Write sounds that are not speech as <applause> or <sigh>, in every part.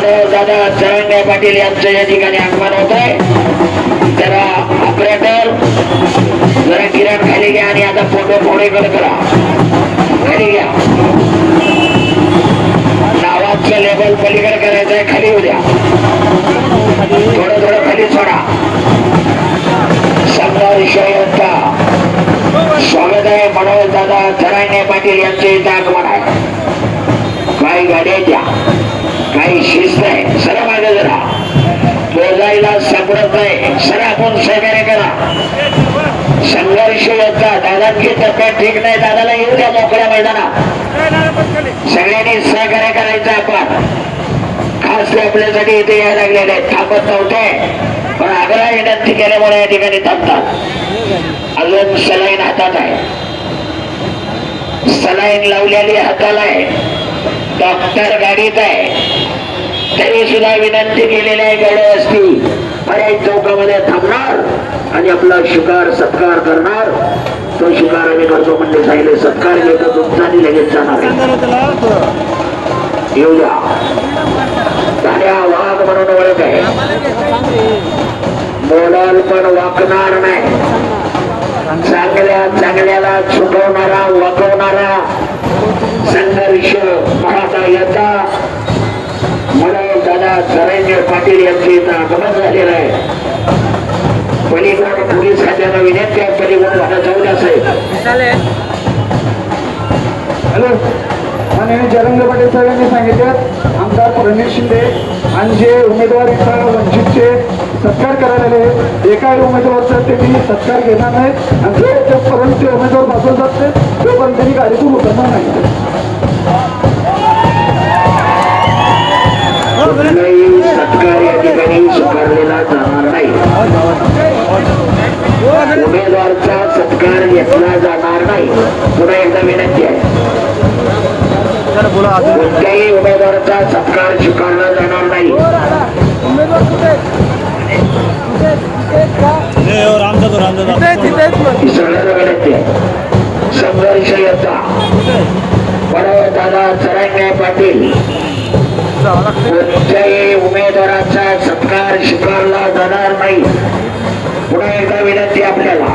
म्हणून दादा चरण्य पाटील यांचं या ठिकाणी आगमन होत आहे. जरा ऑपरेटर जरा किरण खाली घ्या आणि आता फोटो पुढेकडे करा. खाली घ्या. नावाचं लेबल पलीकडे करायचं आहे खाली उद्या थोडं थोडं खाली सोडा. संघर्ष योद्धा स्वागत आहे मनोज दादा थराणे पाटील यांचं इथं आगमन आहे. काही गाड्या द्या. काही शिस्त आहे. सरा मागे जरा. बोलायला सापडत नाही. सरा आपण सहकार्य करा. संघर्ष योद्धा दादांची तब्येत ठीक नाही. दादाला येऊ द्या मोकळ्या मैदानात. सगळ्यांनी सहकार्य करायचं आपण. खास ते आपल्यासाठी इथे यायला लागलेले आहेत. थांबत नव्हते. पण आग्रा विनंती केल्यामुळे या ठिकाणी थांबतात. अजून सलाईन हातात आहे. सलाईन लावलेली हाताला आहे. डॉक्टर गाडीत आहे. तरी सुद्धा विनंती केलेली आहे गाडी असती पर्याय चौकामध्ये थांबणार आणि आपला शिकार सत्कार करणार. तो शिकार आम्ही करतो म्हणजे सांगितले सत्कार घेतो तुमचा आणि लगेच जाणार येऊ द्या. साड्या वाघ म्हणून ओळख आहे. बोलाल पण वाकणार नाही. चांगल्या चांगल्याला चुकवणारा वाकवणारा संघर्ष मराठा याचा मनोज दादा सरेंद्र पाटील यांचे इथं आगमन झालेलं आहे. पलीकडून पोलीस खात्यानं विनंती आहे पलीकडून मला जाऊ द्या साहेब. हॅलो माननीय जरंग पाटील साहेबांनी सांगितलं आमदार प्रणित शिंदे आणि जे उमेदवार इथं वंचितचे सत्कार करायला आले एका उमेदवारचा त्यांनी सत्कार घेणार नाही. आणि जे जोपर्यंत ते उमेदवार बाजूला जात नाही तोपर्यंत त्यांनी कार्यक्रम उतरणार नाही. सत्कार या ठिकाणी स्वीकारलेला जाणार नाही. उमेदवारचा सत्कार घेतला जाणार नाही. पुन्हा एकदा विनंती आहे. कोणत्याही उमेदवाराचा सत्कार स्वीकारला जाणार नाही. ही सगळ्यांना विनंती आहे संघर्ष याचा बरोबर दादा चरण्य पाटील कोणत्याही उमेदवाराचा सत्कार स्वीकारला जाणार नाही पुन्हा एकदा विनंती आपल्याला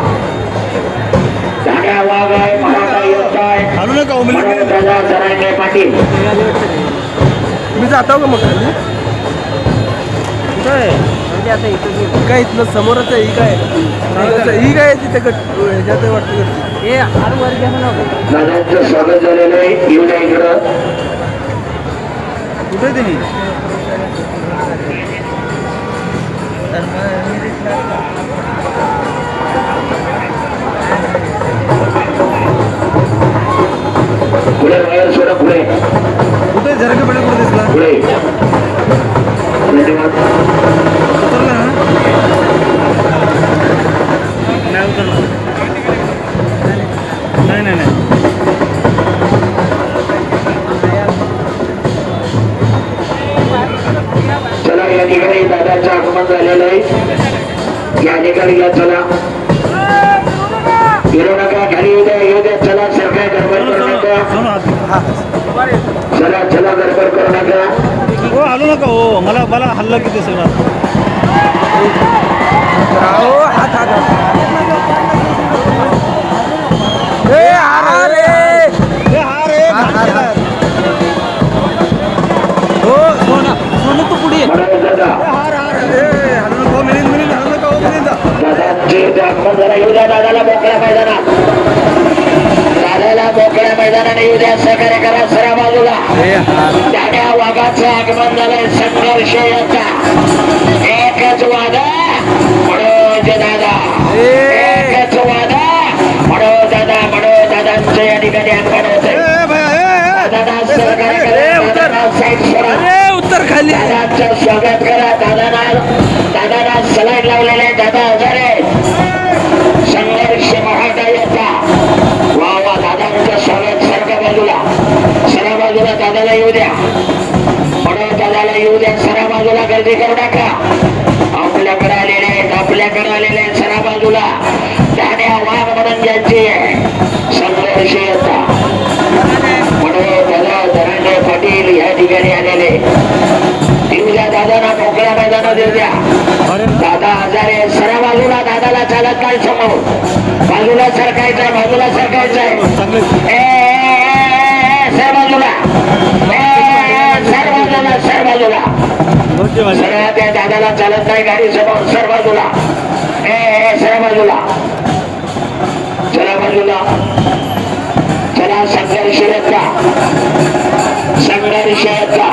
धाड्या वाघ आहे मराठा योद्धा आहे आणू नका उमेदवार दादा चरण्य पाटील मी जातो का मग? खाली कुठं आहे काय इथलं समोरच आहे ही काय? ही काय तिथे ह्याच्यात आहे वाटतं. हे हार वर स्वागत झालेलं आहे. कुठे आहे त्यांनी पुढे बाहेर सोडा पुढे. येऊ द्या दादाला मोकळ्या मैदानात दादाला मोकळ्या मैदानाने येऊ द्या सहकार्य करा सरा बाजूला. वाघाचं आगमन झालंय. संघर्ष याचा एकच वादा मनोज दादा. एकच वादा मनोज दादा मनोज दादांचं या ठिकाणी आगमन होत दादा उत्तर खाली दादांचं स्वागत करा दादाला सलाईन लावलेले गर्दी करू नका आपल्याकडे आलेले आहेत आपल्याकडे आलेले आहेत सरा बाजूला दाद्या वाघ म्हणून ज्यांची आहे संघर्ष म्हणून धनंजय पाटील या ठिकाणी आलेले. मैदानात येऊ द्या. दादा सरा बाजूला दादाला चालत नाही समोर. बाजूला सरकायचंय बाजूला सरकायचंय ए, सरळ त्या दादाला चालत नाही गाडी समोर सर बाजूला. ए ए, सर बाजूला. चला बाजूला. चला संघर्ष का संघर्ष का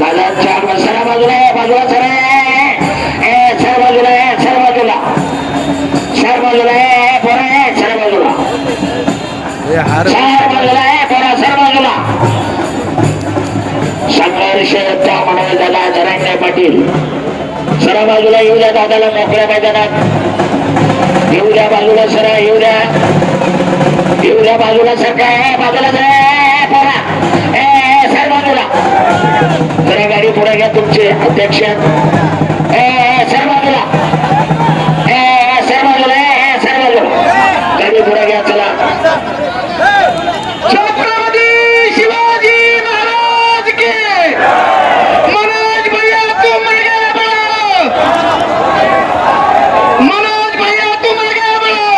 दादाच्या सरा बाजूला बाजूला सर ए सर बाजूला आहे सर बाजूला. सर बाजूला आहे पोरा आहे सर बाजूला. सर बाजूला आहे पोरा सर बाजूला. पाटील सरा बाजूला येऊ द्या दादाला मोकळ्या मैदानात येऊ द्या बाजूला सरा येऊ द्या येऊ द्या बाजूला सर काय बाजूला सर सर बाजूला जरा गाडी पुढे घ्या तुमचे अध्यक्ष सर बाजूला सर बाजूला सर बाजूला गाडी पुढे घ्या चला छत्रपती शिवाजी महाराज के मनोज भैया तुम आगे बढ़ो मनोज भैया तुम आगे बढ़ो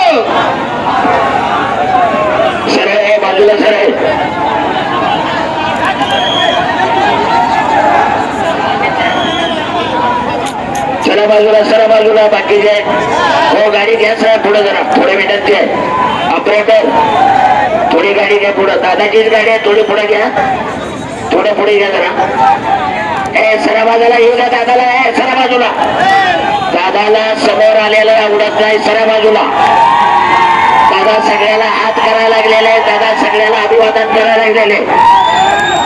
सरळ आहे बाजूला सरळ चला बाजूला सरा बाजूला बाकीचे हो गाडी घ्या साहेब पुढे जरा. थोडे विनंती आहे ऑपरेटर थोडी गाडी घ्या पुढे. दादाचीच गाडी आहे थोडी पुढे घ्या. थोडं पुढे घ्या जरा. ए सरा बाजूला येऊ द्या दादाला. ए सरा बाजूला. दादाला समोर आलेला आवडत नाही सरा बाजूला. दादा सगळ्याला हात करायला लागलेले आहे. दादा सगळ्याला अभिवादन करायला लागलेले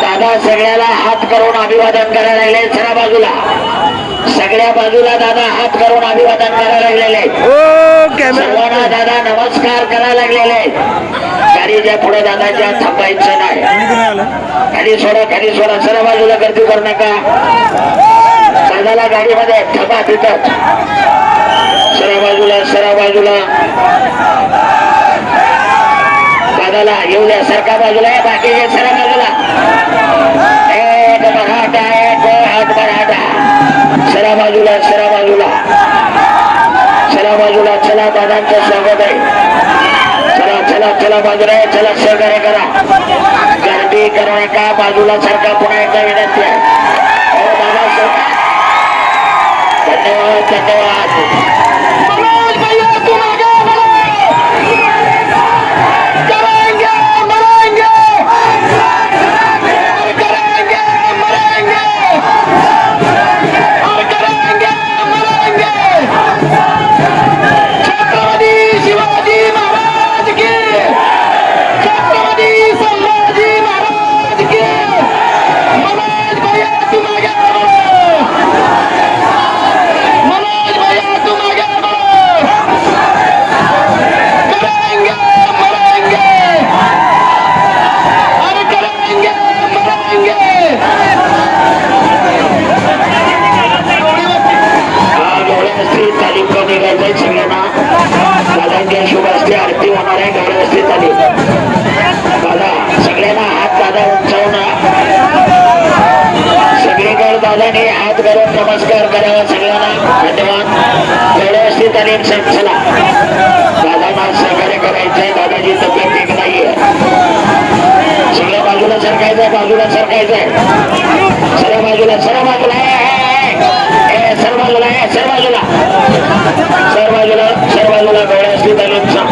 दादा सगळ्याला हात करून अभिवादन करायला लागले सरा बाजूला. सगळ्या बाजूला दादा हात करून अभिवादन करायला लागलेले कॅमेरा सर्वांना दादा नमस्कार करायला लागलेले गाडीच्या पुढे दादाच्या थांबायचं नाही. खाली सोडा खाली सोडा. सरा बाजूला गर्दी करू नका. दादाला गाडीमध्ये थांबा तिथं. सरा बाजूला सरा बाजूला. दादाला येऊ द्या सरका बाजूला आहे बाकीचे सरा बाजूला. एक मराठा एक चला बाजूला चला बाजूला चला बाजूला चला दादांचं स्वागत आहे. चला चला चला बाजूला चला सहकार्य करा. गर्दी करू नका बाजूला सारखा पुन्हा एकदा विनंती आहे. हो, दादा धन्यवाद धन्यवाद. सगळ्यांना धन्यवाद गौरवस्थी तालीम सर चला दादांना सहकार्य करायचंय दादाची तब्येत ठीक नाहीये. सगळ्या बाजूला सरकायचंय बाजूला सरकायचंय. सर्व बाजूला सर्व बाजूला सर्व ए, सर बाजूला सर्व सर बाजूला. सर बाजूला सर बाजूला गौरवस्थी तालीमचा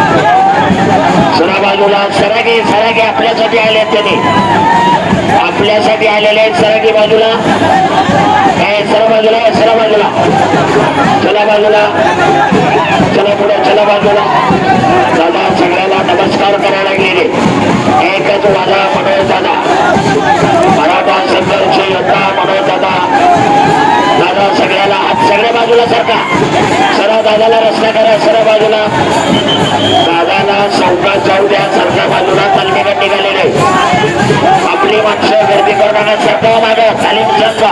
सरा बाजूला सरागी सरागी आपल्यासाठी आले आहेत त्यांनी. आपल्यासाठी आलेले आहेत सरागी बाजूला. ए, सर बाजूला ए, सर बाजूला. चला बाजूला. चला पुढे चला बाजूला. दादा सगळ्याला नमस्कार करायला लागलेले. एकच वादा मनोज दादा. मराठा संघर्ष योद्धा मनोज दादा. दादा सगळ्याला हात सगळ्या बाजूला सरका सरळ दादाला रस्ता करा सरळ करताना सत्ता मागं खाली जंग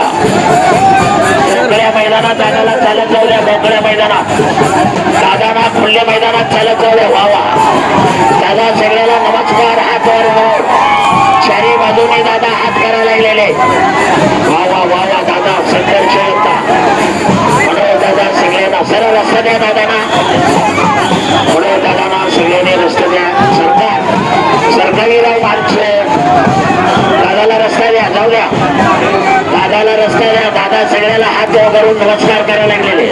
मोकळ्या मैदानात दादाला चालत जाऊया मोकळ्या मैदानात. दादाना खुल्या मैदानात चालत जाऊया व्हावा दादा सगळ्याला नमस्कार हात वर चारी बाजूने दादा हात करायला लागलेले. वा वा वा दादा संघर्ष होता दादा सगळ्यांना सरळ रस्ता द्या दादाना. म्हणून दादाना सगळ्यांनी रस्ता द्या. सरकार सरकारी राव माणसं जाऊ द्या दादाला रस्ता द्या दादा सगळ्याला हात करून नमस्कार करायला लागलेले.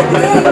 何? <laughs>